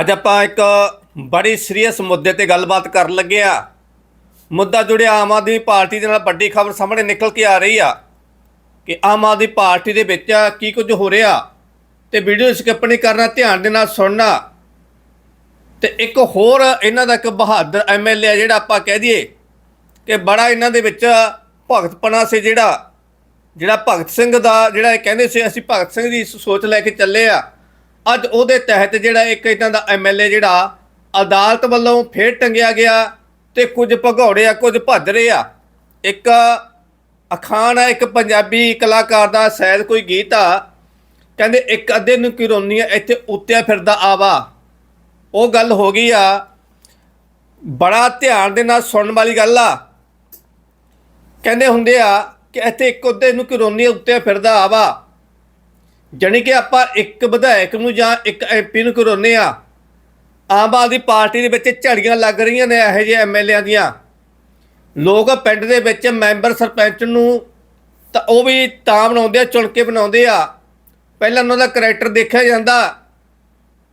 ਅੱਜ ਆਪਾਂ ਇੱਕ ਬੜੀ ਸੀਰੀਅਸ ਮੁੱਦੇ ਤੇ ਗੱਲਬਾਤ ਕਰਨ ਲੱਗੇ ਆ। ਮੁੱਦਾ ਜੁੜਿਆ ਆਮ ਆਦਮੀ ਪਾਰਟੀ ਦੇ ਨਾਲ ਵੱਡੀ ਖਬਰ ਸਾਹਮਣੇ ਨਿਕਲ ਕੇ ਆ ਰਹੀ ਆ ਕਿ ਆਮ ਆਦਮੀ ਪਾਰਟੀ ਦੇ ਵਿੱਚ ਕੀ ਕੁਝ ਹੋ ਰਿਹਾ ਤੇ ਵੀਡੀਓ ਸਕਿਪ ਨਹੀਂ ਕਰਨਾ, ਧਿਆਨ ਦੇ ਨਾਲ ਸੁਣਨਾ। ਤੇ ਇੱਕ ਹੋਰ ਇਹਨਾਂ ਦਾ ਇੱਕ ਬਹਾਦਰ ਐਮਐਲਏ ਆ ਜਿਹੜਾ ਆਪਾਂ ਕਹਿ ਦਈਏ ਕਿ ਬੜਾ ਇਹਨਾਂ ਦੇ ਵਿੱਚ ਭਗਤਪਣਾ ਸੀ ਜਿਹੜਾ ਜਿਹੜਾ ਭਗਤ ਸਿੰਘ ਦਾ ਜਿਹੜਾ ਇਹ ਕਹਿੰਦੇ ਸੀ, ਅਸੀਂ ਭਗਤ ਸਿੰਘ ਦੀ ਸੋਚ ਲੈ ਕੇ ਚੱਲੇ ਆ। ਅੱਜ ਉਹਦੇ ਤਹਿਤ ਜਿਹੜਾ ਇੱਕ ਇਹਨਾਂ ਦਾ ਐਮਐਲਏ ਜਿਹੜਾ ਅਦਾਲਤ ਵੱਲੋਂ ਫੇਰ ਟੰਗਿਆ ਗਿਆ ਤੇ ਕੁਝ ਭਗੌੜੇ ਆ, ਕੁਝ ਭੱਜ ਰਹੇ ਆ। ਇੱਕ ਅਖਾਣ ਆ, ਇੱਕ ਪੰਜਾਬੀ ਕਲਾਕਾਰ ਦਾ ਸ਼ਾਇਦ ਕੋਈ ਗੀਤ ਆ। ਕਹਿੰਦੇ ਇੱਕ ਅੱਧੇ ਨੂੰ ਕੀ ਆ, ਇੱਥੇ ਉੱਤਿਆ ਫਿਰਦਾ ਆਵਾ। ਉਹ ਗੱਲ ਹੋ ਗਈ ਆ। ਬੜਾ ਧਿਆਨ ਦੇ ਨਾਲ ਸੁਣਨ ਵਾਲੀ ਗੱਲ ਆ। ਕਹਿੰਦੇ ਹੁੰਦੇ ਆ ਕਿ ਇੱਥੇ ਇੱਕ ਅੱਧੇ ਨੂੰ ਕੀ ਰੋਨੀ ਉੱਤੇ ਫਿਰਦਾ ਆਵਾ। ਜਾਣੀ ਕਿ ਆਪਾਂ ਇੱਕ ਵਿਧਾਇਕ ਨੂੰ ਜਾਂ ਇੱਕ ਐਮਪੀ ਨੂੰ ਕਰੋਨੇ ਆ ਆਮ ਆਦਮੀ ਪਾਰਟੀ ਦੇ ਵਿੱਚ ਝੜੀਆਂ ਲੱਗ ਰਹੀਆਂ ਨੇ ਇਹੋ ਜਿਹੇ ਐਮਐਲਏਆਂ ਦੀਆਂ। ਲੋਕ ਪਿੰਡ ਦੇ ਵਿੱਚ ਮੈਂਬਰ ਸਰਪੰਚ ਨੂੰ ਤਾਂ ਉਹ ਵੀ ਤਾਂ ਬਣਾਉਂਦੇ ਆ, ਚੁਣ ਕੇ ਬਣਾਉਂਦੇ ਆ। ਪਹਿਲਾਂ ਉਹਨਾਂ ਦਾ ਕੈਰੈਕਟਰ ਦੇਖਿਆ ਜਾਂਦਾ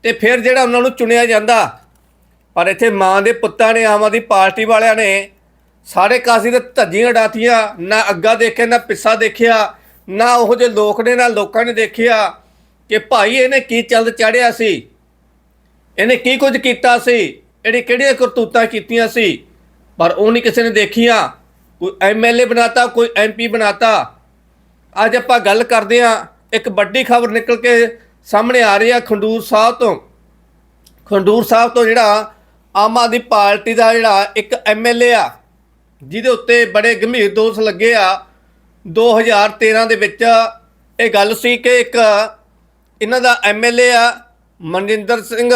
ਤੇ ਫਿਰ ਜਿਹੜਾ ਉਹਨਾਂ ਨੂੰ ਚੁਣਿਆ ਜਾਂਦਾ। ਪਰ ਇੱਥੇ ਮਾਂ ਦੇ ਪੁੱਤਾਂ ਨੇ, ਆਮ ਆਦਮੀ ਪਾਰਟੀ ਵਾਲਿਆਂ ਨੇ ਸਾਰੇ ਕਾਸੀ ਦੇ ਧੱਜੀਆਂ ਡਾਤੀਆਂ ਨਾ ਅੱਗਾ ਦੇਖਿਆ, ਨਾ ਪਿੱਛਾ ਦੇਖਿਆ। ਨਾ ਉਹ ਜਿਹੇ ਲੋਕ ਨੇ, ਨਾ ਲੋਕਾਂ ਨੇ ਦੇਖਿਆ ਕਿ ਭਾਈ ਇਹਨੇ ਕੀ ਚਲਦ ਚੜਿਆ ਸੀ, ਇਹਨੇ ਕੀ ਕੁਝ ਕੀਤਾ ਸੀ, ਇਹਨੇ ਕਿਹੜੀਆਂ ਕਰਤੂਤਾਂ ਕੀਤੀਆਂ ਸੀ, ਪਰ ਉਹ ਨਹੀਂ ਕਿਸੇ ਨੇ ਦੇਖੀਆਂ। ਕੋਈ ਐਮਐਲਏ ਬਣਾਤਾ, ਕੋਈ ਐਮਪੀ ਬਣਾਤਾ। ਅੱਜ ਆਪਾਂ ਗੱਲ ਕਰਦੇ ਆ ਇੱਕ ਵੱਡੀ ਖਬਰ ਨਿਕਲ ਕੇ ਸਾਹਮਣੇ ਆ ਰਹੀ ਆ ਖੰਡੂਰ ਸਾਹਿਬ ਤੋਂ। ਖੰਡੂਰ ਸਾਹਿਬ ਤੋਂ ਜਿਹੜਾ ਆਮ ਆਦਮੀ ਪਾਰਟੀ ਦਾ ਜਿਹੜਾ ਇੱਕ ਐਮਐਲਏ ਆ, ਜਿਹਦੇ ਉੱਤੇ ਬੜੇ ਗੰਭੀਰ ਦੋਸ਼ ਲੱਗੇ ਆ 2013 ਦੇ ਵਿੱਚ ਇਹ ਗੱਲ ਸੀ ਕਿ ਇੱਕ ਇਹਨਾਂ ਦਾ ਐਮਐਲਏ ਆ, ਮਨਜਿੰਦਰ ਸਿੰਘ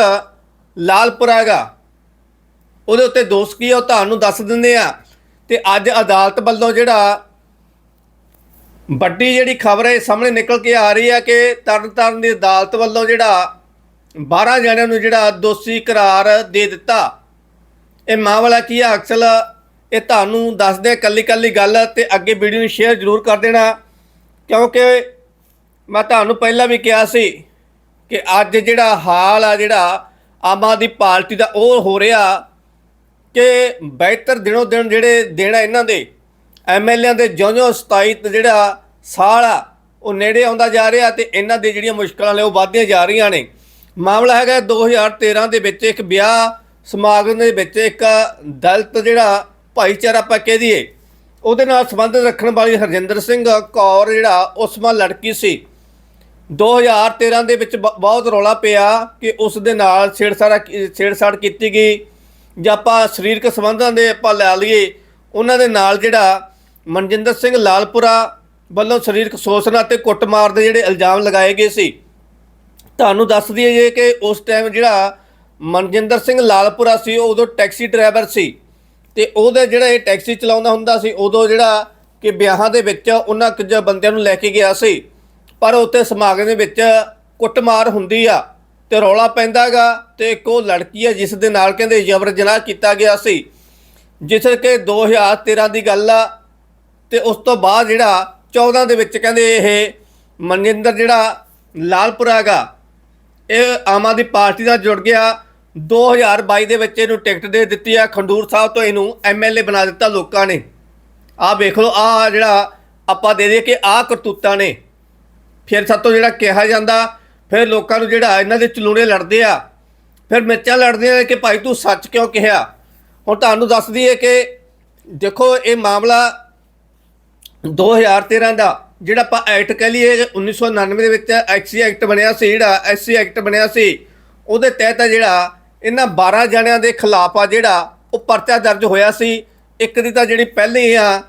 ਲਾਲਪੁਰਾ ਹੈਗਾ। ਉਹਦੇ ਉੱਤੇ ਦੋਸ਼ ਕੀ ਆ, ਉਹ ਤੁਹਾਨੂੰ ਦੱਸ ਦਿੰਦੇ ਆ। ਤੇ ਅੱਜ ਅਦਾਲਤ ਵੱਲੋਂ ਜਿਹੜਾ ਵੱਡੀ ਜਿਹੜੀ ਖਬਰ ਹੈ ਸਾਹਮਣੇ ਨਿਕਲ ਕੇ ਆ ਰਹੀ ਹੈ ਕਿ ਤਰਨਤਾਰਨ ਦੀ ਅਦਾਲਤ ਵੱਲੋਂ ਜਿਹੜਾ 12 ਜਣਿਆਂ ਨੂੰ ਜਿਹੜਾ ਦੋਸ਼ੀ ਕਰਾਰ ਦੇ ਦਿੱਤਾ। ਇਹ ਮਾਮਲਾ ਕੀ ਆ, ਅਕਸਰ ਇਹ ਤੁਹਾਨੂੰ ਦੱਸਦੇ ਕੱਲੀ ਕੱਲੀ ਗੱਲ ਤੇ ਅੱਗੇ ਵੀਡੀਓ ਨੂੰ ਸ਼ੇਅਰ ਜ਼ਰੂਰ ਕਰ ਦੇਣਾ। ਕਿਉਂਕਿ ਮੈਂ ਤੁਹਾਨੂੰ ਪਹਿਲਾਂ ਵੀ ਕਿਹਾ ਸੀ ਕਿ ਅੱਜ ਜਿਹੜਾ ਹਾਲ ਆ, ਜਿਹੜਾ ਆਮ ਆਦਮੀ ਪਾਰਟੀ ਦਾ ਉਹ ਹੋ ਰਿਹਾ ਕਿ ਬਿਹਤਰ ਦਿਨੋਂ ਦਿਨ ਜਿਹੜੇ ਦੇਣਾ ਇਹਨਾਂ ਦੇ ਐਮਐਲਏਆਂ ਦੇ ਜਿਉਂ-ਜਿਉਂ 27 ਜਿਹੜਾ ਸਾਲ ਆ, ਉਹ ਨੇੜੇ ਆਉਂਦਾ ਜਾ ਰਿਹਾ ਤੇ ਇਹਨਾਂ ਦੇ ਜਿਹੜੀਆਂ ਮੁਸ਼ਕਲਾਂ ਨੇ ਉਹ ਵੱਧਦੀਆਂ ਜਾ ਰਹੀਆਂ ਨੇ। ਮਾਮਲਾ ਹੈਗਾ 2013 ਦੇ ਵਿੱਚ ਇੱਕ ਵਿਆਹ ਸਮਾਗਮ ਦੇ ਵਿੱਚ ਇੱਕ ਦਲਿਤ ਜਿਹੜਾ ਭਾਈਚਾਰਾ ਆਪਾਂ ਕਹਿ ਦਈਏ। ਉਹਦੇ ਨਾਲ ਸੰਬੰਧ ਰੱਖਣ ਵਾਲੀ ਹਰਜਿੰਦਰ ਸਿੰਘ ਕੌਰ ਜਿਹੜਾ, ਉਸ ਉਸਮਾਂ ਲੜਕੀ ਸੀ। 2013 ਦੇ ਵਿੱਚ ਬ- ਬਹੁਤ ਰੌਲਾ ਪਿਆ ਕਿ ਉਸ ਦੇ ਨਾਲ ਛੇੜਛਾੜਾ ਕੀ- ਛੇੜਛਾੜ ਕੀਤੀ ਗਈ। ਜਾਂ ਆਪਾਂ ਸਰੀਰਕ ਸੰਬੰਧਾਂ ਦੇ ਆਪਾਂ ਲੈ ਲਈਏ, ਉਹਨਾਂ ਦੇ ਨਾਲ ਜਿਹੜਾ ਮਨਜਿੰਦਰ ਸਿੰਘ ਲਾਲਪੁਰਾ ਵੱਲੋਂ ਸਰੀਰਕ ਸ਼ੋਸ਼ਣ ਅਤੇ ਕੁੱਟਮਾਰ ਦੇ ਜਿਹੜੇ ਇਲਜ਼ਾਮ ਲਗਾਏ ਗਏ ਸੀ। ਤੁਹਾਨੂੰ ਦੱਸ ਦਈਏ ਕਿ ਉਸ ਟਾਈਮ ਜਿਹੜਾ ਮਨਜਿੰਦਰ ਸਿੰਘ ਲਾਲਪੁਰਾ ਸੀ, ਉਹ ਉਦੋਂ ਟੈਕਸੀ ਡਰਾਈਵਰ ਸੀ। ਤੇ ਉਹਦੇ ਜਿਹੜਾ ਇਹ ਟੈਕਸੀ ਚਲਾਉਂਦਾ ਹੁੰਦਾ ਸੀ, ਉਦੋਂ ਜਿਹੜਾ ਕਿ ਵਿਆਹਾਂ ਦੇ ਵਿੱਚ ਉਹਨਾਂ ਕੁਝ ਬੰਦਿਆਂ ਨੂੰ ਲੈ ਕੇ ਗਿਆ ਸੀ, ਪਰ ਉੱਥੇ ਸਮਾਗਮ ਦੇ ਵਿੱਚ ਕੁੱਟਮਾਰ ਹੁੰਦੀ ਆ ਤੇ ਰੌਲਾ ਪੈਂਦਾਗਾ ਤੇ ਇੱਕ ਉਹ ਲੜਕੀ ਆ ਜਿਸ ਦੇ ਨਾਲ ਕਹਿੰਦੇ ਜ਼ਬਰ ਜਨਾਹ ਕੀਤਾ ਗਿਆ ਸੀ, ਜਿਸ ਕਿ 2013 ਦੀ ਗੱਲ ਆ ਤੇ ਉਸ ਤੋਂ ਬਾਅਦ ਜਿਹੜਾ 14 ਦੇ ਵਿੱਚ ਕਹਿੰਦੇ ਇਹ ਮਨਿੰਦਰ ਜਿਹੜਾ ਲਾਲਪੁਰਾ ਹੈਗਾ, ਇਹ ਆਮ ਆਦਮੀ ਪਾਰਟੀ ਨਾਲ ਜੁੜ ਗਿਆ 2022 ਦੇ ਵਿੱਚ ਇਹਨੂੰ ਟਿਕਟ ਦੇ ਦਿੱਤੀ ਆ, ਖੰਡੂਰ ਸਾਹਿਬ ਤੋਂ ਇਹਨੂੰ ਐਮਐਲਏ ਬਣਾ ਦਿੱਤਾ ਲੋਕਾਂ ਨੇ। ਆਹ ਵੇਖ ਲਓ, ਆਹ ਜਿਹੜਾ ਆਪਾਂ ਦੇ ਦੇ ਕਿ ਆਹ ਕਰਤੂਤਾਂ ਨੇ। ਫਿਰ ਸਭ ਤੋਂ ਜਿਹੜਾ ਕਿਹਾ ਜਾਂਦਾ, ਫਿਰ ਲੋਕਾਂ ਨੂੰ ਜਿਹੜਾ ਇਹਨਾਂ ਦੇ ਚਲੂਣੇ ਲੜਦੇ ਆ, ਫਿਰ ਮਿਰਚਾਂ ਲੜਦੇ ਆ ਕਿ ਭਾਈ ਤੂੰ ਸੱਚ ਕਿਉਂ ਕਿਹਾ? ਹੁਣ ਤੁਹਾਨੂੰ ਦੱਸ ਦਈਏ ਕਿ ਦੇਖੋ, ਇਹ ਮਾਮਲਾ 2013 ਦਾ, ਜਿਹੜਾ ਆਪਾਂ ਐਕਟ ਕਹਿ ਲਈਏ 1999 ਦੇ ਵਿੱਚ ਐਕਸੀ ਐਕਟ ਬਣਿਆ ਸੀ, ਜਿਹੜਾ ਐਸਸੀ ਐਕਟ ਬਣਿਆ ਸੀ, ਉਹਦੇ ਤਹਿਤ ਜਿਹੜਾ ਇਹਨਾਂ 12 ਜਣਿਆਂ ਦੇ ਖਿਲਾਫ ਆ ਜਿਹੜਾ ਉਹ ਪਰਚਾ ਦਰਜ ਹੋਇਆ ਸੀ। ਇੱਕ ਦੀ ਤਾਂ ਜਿਹੜੀ ਪਹਿਲੀ ਆ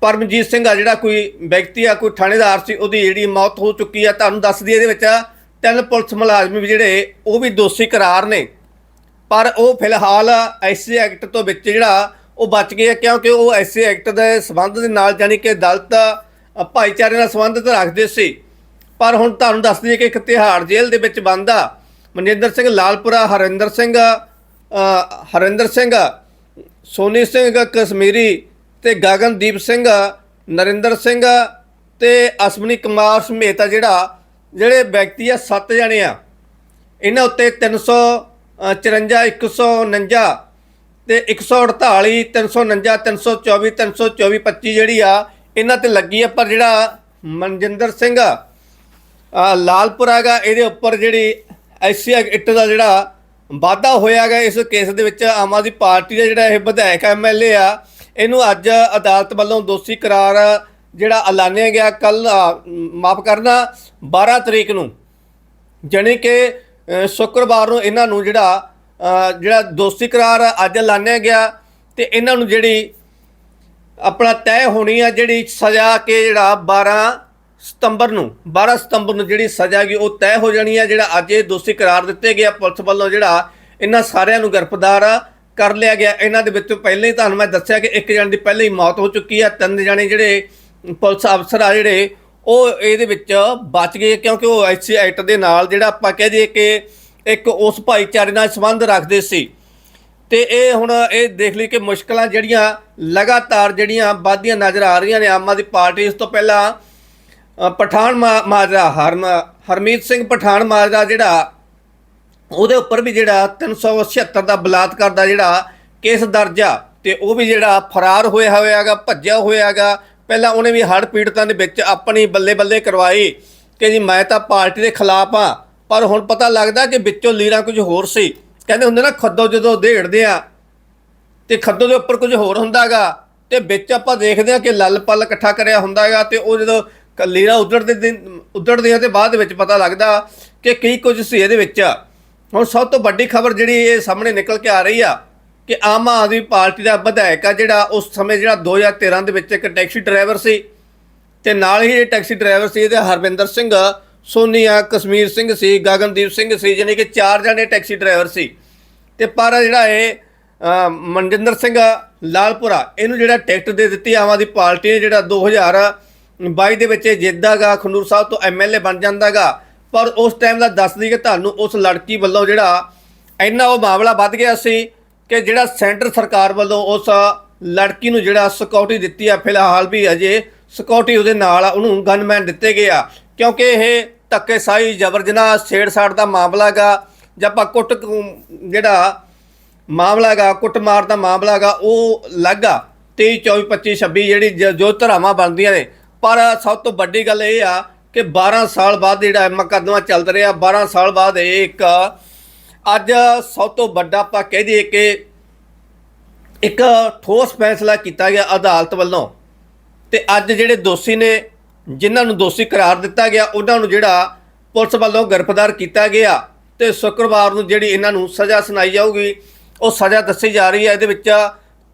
ਪਰਮਜੀਤ ਸਿੰਘ ਆ ਜਿਹੜਾ ਕੋਈ ਵਿਅਕਤੀ ਆ, ਕੋਈ ਥਾਣੇਦਾਰ ਸੀ, ਉਹਦੀ ਜਿਹੜੀ ਮੌਤ ਹੋ ਚੁੱਕੀ ਆ। ਤੁਹਾਨੂੰ ਦੱਸ ਦਈਏ ਇਹਦੇ ਵਿੱਚ ਤਿੰਨ ਪੁਲਿਸ ਮੁਲਾਜ਼ਮ ਵੀ ਜਿਹੜੇ, ਉਹ ਵੀ ਦੋਸ਼ੀ ਕਰਾਰ ਨੇ। ਪਰ ਉਹ ਫਿਲਹਾਲ ਐਸਸੀ ਐਕਟ ਤੋਂ ਵਿੱਚ ਜਿਹੜਾ, ਉਹ ਬਚ ਗਏ ਆ ਕਿਉਂਕਿ ਉਹ ਐਸਸੀ ਐਕਟ ਦੇ ਸੰਬੰਧ ਦੇ ਨਾਲ ਜਾਨੀ ਕਿ ਦਲਤ ਭਾਈਚਾਰੇ ਨਾਲ ਸੰਬੰਧਿਤ ਰੱਖਦੇ ਸੀ। ਪਰ ਹੁਣ ਤੁਹਾਨੂੰ ਦੱਸ ਦਈਏ ਕਿ ਇੱਕ ਤਿਹਾੜ ਜੇਲ੍ਹ ਦੇ ਵਿੱਚ ਬੰਦ ਆ ਮਨਜਿੰਦਰ ਸਿੰਘ ਲਾਲਪੁਰਾ, ਹਰਿੰਦਰ ਸਿੰਘ ਹਰਿੰਦਰ ਸਿੰਘ, ਸੋਨੀ ਸਿੰਘ, ਕਸ਼ਮੀਰੀ ਤੇ ਗਗਨਦੀਪ ਸਿੰਘ, ਨਰਿੰਦਰ ਸਿੰਘ ਤੇ ਅਸ਼ਵਨੀ ਕੁਮਾਰ ਸਮੇਤ ਆ ਜਿਹੜਾ, ਜਿਹੜੇ ਵਿਅਕਤੀ ਆ ਸੱਤ ਜਣੇ ਆ। ਇਹਨਾਂ ਉੱਤੇ 354 149 ਤੇ 148 349 324 324 25 ਜਿਹੜੀ ਆ, ਇਹਨਾਂ ਤੇ ਲੱਗੀ ਆ, ਪਰ ਜਿਹੜਾ ਮਨਜਿੰਦਰ ਸਿੰਘ ਆ ਲਾਲਪੁਰਾ ਗਾ ਇਹਦੇ ਉੱਪਰ ਜਿਹੜੀ ਐਸੀ ਇੱਟ ਦਾ ਜਿਹੜਾ ਵਾਧਾ ਹੋਇਆ ਗਿਆ ਇਸ ਕੇਸ ਦੇ ਵਿੱਚ ਆਮ ਆਦਮੀ ਪਾਰਟੀ ਦਾ ਜਿਹੜਾ ਇਹ ਵਿਧਾਇਕ ਐਮਐਲਏ ਆ, ਇਹਨੂੰ ਅੱਜ ਅਦਾਲਤ ਵੱਲੋਂ ਦੋਸ਼ੀ ਕਰਾਰ ਜਿਹੜਾ ਐਲਾਨਿਆ ਗਿਆ ਕੱਲ ਮਾਫ ਕਰਨਾ 12 ਤਰੀਕ ਨੂੰ। ਜਾਣੀ ਕਿ ਸ਼ੁੱਕਰਵਾਰ ਨੂੰ ਇਹਨਾਂ ਨੂੰ ਜਿਹੜਾ ਜਿਹੜਾ ਦੋਸ਼ੀ ਕਰਾਰ ਅੱਜ ਐਲਾਨਿਆ ਗਿਆ ਤੇ ਇਹਨਾਂ ਨੂੰ ਜਿਹੜੀ ਆਪਣਾ ਤੈਅ ਹੋਣੀ ਆ, ਜਿਹੜੀ ਸਜ਼ਾ ਕੇ ਜਿਹੜਾ 12 ਸਤੰਬਰ ਨੂੰ 12 ਸਤੰਬਰ ਨੂੰ ਜਿਹੜੀ ਸਜ਼ਾ ਗਈ ਉਹ ਤੈਅ ਹੋ ਜਾਣੀ ਹੈ, ਜਿਹੜਾ ਅੱਜ ਇਹ ਦੋਸ਼ੀ ਕਰਾਰ ਦਿੱਤੇ ਗਿਆ ਪੁਲਿਸ ਵੱਲੋਂ ਜਿਹੜਾ ਇਹਨਾਂ ਸਾਰਿਆਂ ਨੂੰ ਗ੍ਰਿਫਤਾਰ ਕਰ ਲਿਆ ਗਿਆ। ਇਹਨਾਂ ਦੇ ਵਿੱਚੋਂ ਪਹਿਲਾਂ ਹੀ ਤੁਹਾਨੂੰ ਮੈਂ ਦੱਸਿਆ ਕਿ ਇੱਕ ਜਣ ਦੀ ਪਹਿਲਾਂ ਹੀ ਮੌਤ ਹੋ ਚੁੱਕੀ ਹੈ, ਤਿੰਨ ਜਣੇ ਜਿਹੜੇ ਪੁਲਿਸ ਅਫਸਰ ਆ ਜਿਹੜੇ, ਉਹ ਇਹਦੇ ਵਿੱਚ ਬਚ ਗਏ ਕਿਉਂਕਿ ਉਹ ਐਸਸੀ ਐਕਟ ਦੇ ਨਾਲ ਜਿਹੜਾ ਆਪਾਂ ਕਹਿ ਦਈਏ ਕਿ ਇੱਕ ਉਸ ਭਾਈਚਾਰੇ ਨਾਲ ਸੰਬੰਧ ਰੱਖਦੇ ਸੀ। ਤੇ ਇਹ ਹੁਣ ਇਹ ਦੇਖ ਲਈ ਕਿ ਮੁਸ਼ਕਲਾਂ ਜਿਹੜੀਆਂ ਲਗਾਤਾਰ ਜਿਹੜੀਆਂ ਵੱਧਦੀਆਂ ਨਜ਼ਰ ਆ ਰਹੀਆਂ ਨੇ, ਆਮ ਆਦਮੀ ਪਾਰਟੀ ਇਸ ਤੋਂ ਪਹਿਲਾਂ ਪਠਾਨ ਮਾ- ਮਾਜਰਾ ਹਰਮ ਹਰਮੀਤ ਸਿੰਘ ਪਠਾਨ ਮਾਜਰਾ ਜਿਹੜਾ, ਉਹਦੇ ਉੱਪਰ ਵੀ ਜਿਹੜਾ 376 ਦਾ ਬਲਾਤਕਾਰ ਦਾ ਜਿਹੜਾ ਕੇਸ ਦਰਜ ਆ, ਤੇ ਉਹ ਵੀ ਜਿਹੜਾ ਫਰਾਰ ਹੋਇਆ ਹੋਇਆਗਾ, ਭੱਜਿਆ ਹੋਇਆਗਾ। ਪਹਿਲਾਂ ਉਹਨੇ ਵੀ ਹੜ੍ਹ ਪੀੜਤਾਂ ਦੇ ਵਿੱਚ ਆਪਣੀ ਬੱਲੇ ਬੱਲੇ ਕਰਵਾਈ ਕਿ ਜੀ ਮੈਂ ਤਾਂ ਪਾਰਟੀ ਦੇ ਖਿਲਾਫ ਆ, ਪਰ ਹੁਣ ਪਤਾ ਲੱਗਦਾ ਕਿ ਵਿੱਚੋਂ ਲੀਰਾਂ ਕੁਝ ਹੋਰ ਸੀ। ਕਹਿੰਦੇ ਹੁੰਦੇ ਨਾ, ਖੱਦੋ ਜਦੋਂ ਦੇੜਦੇ ਆ, ਤੇ ਖੱਦੋ ਦੇ ਉੱਪਰ ਕੁਝ ਹੋਰ ਹੁੰਦਾਗਾ, ਤੇ ਵਿੱਚ ਆਪਾਂ ਦੇਖਦੇ ਆ ਕਿ ਲੱਲ ਪੱਲ ਇਕੱਠਾ ਕਰਿਆ ਹੁੰਦਾਗਾ, ਤੇ ਉਹ ਜਦੋਂ ਕ- ਲੀਰਾਂ ਉਧੜਦੇ ਦਿਨ, ਉਧੜਦੀਆਂ ਤੇ ਬਾਅਦ ਵਿੱਚ ਪਤਾ ਲੱਗਦਾ ਕਿ ਕੀ ਕੁਝ ਸੀ ਇਹਦੇ ਵਿੱਚ। ਹੁਣ ਸਭ ਤੋਂ ਵੱਡੀ ਖਬਰ ਜਿਹੜੀ ਇਹ ਸਾਹਮਣੇ ਨਿਕਲ ਕੇ ਆ ਰਹੀ ਆ ਕਿ ਆਮ ਆਦਮੀ ਪਾਰਟੀ ਦਾ ਵਿਧਾਇਕ ਆ ਜਿਹੜਾ ਉਸ ਸਮੇਂ ਜਿਹੜਾ 2013 ਦੇ ਵਿੱਚ ਇੱਕ ਟੈਕਸੀ ਡਰਾਈਵਰ ਸੀ ਤੇ ਨਾਲ ਹੀ ਇਹ ਟੈਕਸੀ ਡਰਾਈਵਰ ਸੀ ਇਹਦੇ ਹਰਵਿੰਦਰ ਸਿੰਘ, ਸੋਨੀਆ ਕਸ਼ਮੀਰ ਸਿੰਘ ਸੀ, ਗਗਨਦੀਪ ਸਿੰਘ ਸੀ, ਜਾਣੀ ਕਿ ਚਾਰ ਜਣੇ ਟੈਕਸੀ ਡਰਾਈਵਰ ਸੀ। ਤੇ ਪਰ ਜਿਹੜਾ ਇਹ ਮਨਜਿੰਦਰ ਸਿੰਘ ਲਾਲਪੁਰਾ, ਇਹਨੂੰ ਜਿਹੜਾ ਟਿਕਟ ਦੇ ਦਿੱਤੀ ਆਮ ਆਦਮੀ ਪਾਰਟੀ ਨੇ ਜਿਹੜਾ 2022 ਦੇ ਵਿੱਚ ਇਹ ਜਿੱਦਾਗਾ ਖੰਡੂਰ ਸਾਹਿਬ ਤੋਂ ਐਮਐਲਏ ਬਣ ਜਾਂਦਾਗਾ, ਪਰ ਉਸ ਟਾਈਮ ਦਾ ਦੱਸ ਦਈਏ ਕਿ ਤੁਹਾਨੂੰ, ਉਸ ਲੜਕੀ ਵੱਲੋਂ ਜਿਹੜਾ ਇੰਨਾ ਉਹ ਮਾਮਲਾ ਵੱਧ ਗਿਆ ਸੀ ਕਿ ਜਿਹੜਾ ਸੈਂਟਰ ਸਰਕਾਰ ਵੱਲੋਂ ਉਸ ਲੜਕੀ ਨੂੰ ਜਿਹੜਾ ਸਿਕਿਉਰਿਟੀ ਦਿੱਤੀ ਆ, ਫਿਲਹਾਲ ਵੀ ਅਜੇ ਸਿਕਿਉਰਿਟੀ ਉਹਦੇ ਨਾਲ ਆ, ਉਹਨੂੰ ਗਨਮੈਨ ਦਿੱਤੇ ਗਏ ਆ। ਕਿਉਂਕਿ ਇਹ ਧੱਕੇਸ਼ਾਹੀ ਜਬਰ ਜਬਰਜਨਾ ਛੇੜਛਾੜ ਦਾ ਮਾਮਲਾ ਗਾ ਜਾਂ ਆਪਾਂ ਕੁੱਟ ਜਿਹੜਾ ਮਾਮਲਾ ਗਾ ਕੁੱਟਮਾਰ ਦਾ ਮਾਮਲਾ ਗਾ ਉਹ ਲੱਗਾ 23 24 25 26 ਜਿਹੜੀ ਜ- ਜੋ ਧਰਾਵਾਂ ਬਣਦੀਆਂ ਨੇ ਪਰ ਸਭ ਤੋਂ ਵੱਡੀ ਗੱਲ ਇਹ ਆ ਕਿ 12 ਸਾਲ ਬਾਅਦ ਜਿਹੜਾ ਮੁਕੱਦਮਾ ਚੱਲ ਰਿਹਾ 12 ਸਾਲ ਬਾਅਦ ਇਹ ਇੱਕ ਅੱਜ ਸਭ ਤੋਂ ਵੱਡਾ ਆਪਾਂ ਕਹਿ ਦਈਏ ਕਿ ਇੱਕ ਠੋਸ ਫੈਸਲਾ ਕੀਤਾ ਗਿਆ ਅਦਾਲਤ ਵੱਲੋਂ। ਤੇ ਅੱਜ ਜਿਹੜੇ ਦੋਸ਼ੀ ਨੇ, ਜਿਨ੍ਹਾਂ ਨੂੰ ਦੋਸ਼ੀ ਕਰਾਰ ਦਿੱਤਾ ਗਿਆ, ਉਹਨਾਂ ਨੂੰ ਜਿਹੜਾ ਪੁਲਿਸ ਵੱਲੋਂ ਗ੍ਰਿਫਤਾਰ ਕੀਤਾ ਗਿਆ ਤੇ ਸ਼ੁੱਕਰਵਾਰ ਨੂੰ ਜਿਹੜੀ ਇਹਨਾਂ ਨੂੰ ਸਜ਼ਾ ਸੁਣਾਈ ਜਾਊਗੀ, ਉਹ ਸਜ਼ਾ ਦੱਸੀ ਜਾ ਰਹੀ ਹੈ। ਇਹਦੇ ਵਿੱਚ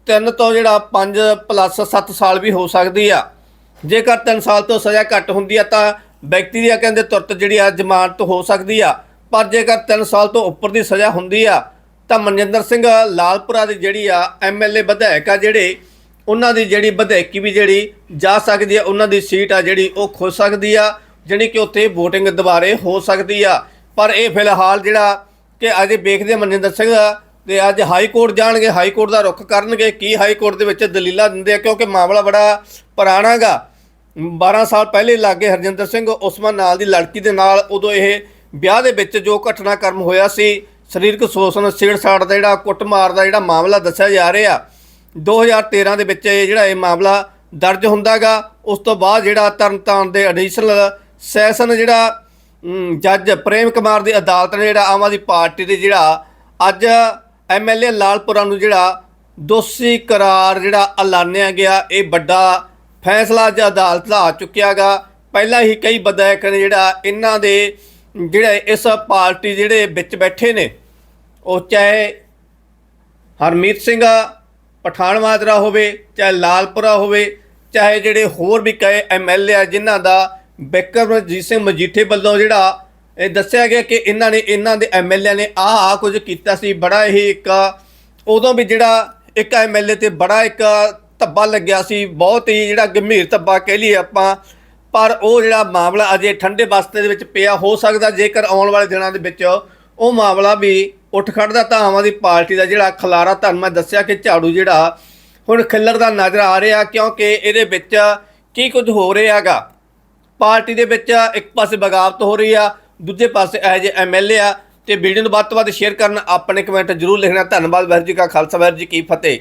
ਤਿੰਨ ਤੋਂ ਜਿਹੜਾ 5 ਪਲੱਸ 7 ਸਾਲ ਵੀ ਹੋ ਸਕਦੀ ਆ। ਜੇਕਰ 3 ਸਾਲ ਤੋਂ ਸਜ਼ਾ ਘੱਟ ਹੁੰਦੀ ਆ ਤਾਂ ਵਿਅਕਤੀ ਦੀ ਕਹਿੰਦੇ ਤੁਰਤ ਜਿਹੜੀ ਆ ਜ਼ਮਾਨਤ ਹੋ ਸਕਦੀ ਆ। ਪਰ ਜੇਕਰ 3 ਸਾਲ ਤੋਂ ਉੱਪਰ ਦੀ ਸਜ਼ਾ ਹੁੰਦੀ ਆ, ਤਾਂ ਮਨਜਿੰਦਰ ਸਿੰਘ ਲਾਲਪੁਰਾ ਦੀ ਜਿਹੜੀ ਆ ਐਮਐਲਏ ਵਿਧਾਇਕ ਆ ਜਿਹੜੇ, ਉਹਨਾਂ ਦੀ ਜਿਹੜੀ ਵਿਧਾਇਕੀ ਵੀ ਜਿਹੜੀ ਜਾ ਸਕਦੀ ਆ, ਉਹਨਾਂ ਦੀ ਸੀਟ ਆ ਜਿਹੜੀ ਉਹ ਖੁੱਲ ਸਕਦੀ ਆ ਜਿਹੜੀ ਕਿ ਉੱਥੇ VOTING ਦੁਬਾਰੇ ਹੋ ਸਕਦੀ ਆ। ਪਰ ਇਹ ਫਿਲਹਾਲ ਜਿਹੜਾ ਕਿ ਅਜੇ ਵੇਖਦੇ ਹਾਂ ਮਨਜਿੰਦਰ ਸਿੰਘ ਤੇ ਅੱਜ ਹਾਈ ਕੋਰਟ ਜਾਣਗੇ, ਹਾਈ ਕੋਰਟ ਦਾ ਰੁਖ ਕਰਨਗੇ, ਕੀ ਹਾਈ ਕੋਰਟ ਦੇ ਵਿੱਚ ਦਲੀਲਾਂ ਦਿੰਦੇ ਆ, ਕਿਉਂਕਿ ਮਾਮਲਾ ਬੜਾ ਪੁਰਾਣਾ ਗਾ 12 ਸਾਲ ਪਹਿਲੇ ਲਾਗੇ ਹਰਜਿੰਦਰ ਸਿੰਘ ਉਸਮਾਨ ਨਾਲ ਦੀ ਲੜਕੀ ਦੇ ਨਾਲ ਉਦੋਂ ਇਹ ਵਿਆਹ ਦੇ ਵਿੱਚ ਜੋ ਘਟਨਾਕ੍ਰਮ ਹੋਇਆ ਸੀ, ਸਰੀਰਕ ਸ਼ੋਸ਼ਣ, ਛੇੜਛਾੜ ਦਾ ਜਿਹੜਾ ਕੁੱਟਮਾਰ ਦਾ ਜਿਹੜਾ ਮਾਮਲਾ ਦੱਸਿਆ ਜਾ ਰਿਹਾ 2013 ਦੇ ਵਿੱਚ ਇਹ ਜਿਹੜਾ ਇਹ ਮਾਮਲਾ ਦਰਜ ਹੁੰਦਾਗਾ। ਉਸ ਤੋਂ ਬਾਅਦ ਜਿਹੜਾ ਤਰਨਤਾਰਨ ਦੇ ਐਡੀਸ਼ਨਲ ਸੈਸ਼ਨ ਜਿਹੜਾ ਜੱਜ ਪ੍ਰੇਮ ਕੁਮਾਰ ਦੀ ਅਦਾਲਤ ਨੇ ਜਿਹੜਾ ਆਮ ਆਦਮੀ ਪਾਰਟੀ ਦੇ ਜਿਹੜਾ ਅੱਜ ਐਮਐਲਏ ਲਾਲਪੁਰਾ ਨੂੰ ਜਿਹੜਾ ਦੋਸ਼ੀ ਕਰਾਰ ਜਿਹੜਾ ਐਲਾਨਿਆ ਗਿਆ, ਇਹ ਵੱਡਾ ਫੈਸਲਾ ਅੱਜ ਅਦਾਲਤ ਦਾ ਆ ਚੁੱਕਿਆਗਾ। ਪਹਿਲਾਂ ਹੀ ਕਈ ਵਿਧਾਇਕ ਨੇ ਜਿਹੜਾ ਇਹਨਾਂ ਦੇ ਜਿਹੜੇ ਇਸ ਪਾਰਟੀ ਜਿਹੜੇ ਵਿੱਚ ਬੈਠੇ ਨੇ, ਉਹ ਚਾਹੇ ਹਰਮੀਤ ਸਿੰਘ ਪਠਾਨ ਹੋਵੇ, ਚਾਹੇ ਲਾਲਪੁਰਾ ਹੋਵੇ, ਚਾਹੇ ਜਿਹੜੇ ਹੋਰ ਵੀ ਕਈ ਐਮਐਲਏ ਆ, ਜਿਨ੍ਹਾਂ ਦਾ ਬਿਕਰਮਜੀਤ ਸਿੰਘ ਮਜੀਠੇ ਵੱਲੋਂ ਜਿਹੜਾ ਇਹ ਦੱਸਿਆ ਗਿਆ ਕਿ ਇਹਨਾਂ ਨੇ, ਇਹਨਾਂ ਦੇ ਐਮਐਲਏ ਨੇ ਆਹ ਆਹ ਕੁਝ ਕੀਤਾ ਸੀ। ਬੜਾ ਹੀ ਇੱਕ, ਉਦੋਂ ਵੀ ਜਿਹੜਾ ਇੱਕ ਐਮਐਲਏ ਤੇ ਬੜਾ ਇੱਕ ਧੱਬਾ ਲੱਗਿਆ ਸੀ, ਬਹੁਤ ਹੀ ਜਿਹੜਾ ਗੰਭੀਰ ਧੱਬਾ ਕਹਿ ਲਈਏ ਆਪਾਂ, ਪਰ ਉਹ ਜਿਹੜਾ ਮਾਮਲਾ ਅਜੇ ਠੰਡੇ ਬਸਤੇ ਦੇ ਵਿੱਚ ਪਿਆ, ਹੋ ਸਕਦਾ ਜੇਕਰ ਆਉਣ ਵਾਲੇ ਦਿਨਾਂ ਦੇ ਵਿੱਚ ਉਹ ਮਾਮਲਾ ਵੀ ਉੱਠ ਖੜਦਾ ਤਾਂ ਆਮ ਆਦਮੀ ਪਾਰਟੀ ਦਾ ਜਿਹੜਾ ਖਲਾਰਾ, ਤੁਹਾਨੂੰ ਮੈਂ ਦੱਸਿਆ ਕਿ ਝਾੜੂ ਜਿਹੜਾ ਹੁਣ ਖਿੱਲਰ ਦਾ ਨਜ਼ਰ ਆ ਰਿਹਾ, ਕਿਉਂਕਿ ਇਹਦੇ ਵਿੱਚ ਕੀ ਕੁਝ ਹੋ ਰਿਹਾਗਾ ਪਾਰਟੀ ਦੇ ਵਿੱਚ ਇੱਕ ਪਾਸੇ ਬਗਾਵਤ ਹੋ ਰਹੀ ਆ, ਦੂਜੇ ਪਾਸੇ ਇਹ ਜੇ ਐਮਐਲਏ ਆ, ਤੇ ਵੀਡੀਓ ਨੂੰ ਵੱਧ ਤੋਂ ਵੱਧ ਸ਼ੇਅਰ ਕਰਨ ਆਪਣੇ ਕਮੈਂਟ ਜ਼ਰੂਰ ਲਿਖਣਾ। ਧੰਨਵਾਦ ਵਾਹਿਗੁਰੂ ਜੀ ਕਾ ਖਾਲਸਾ, ਵਾਹਿਗੁਰੂ ਜੀ ਕੀ ਫਤਿਹ।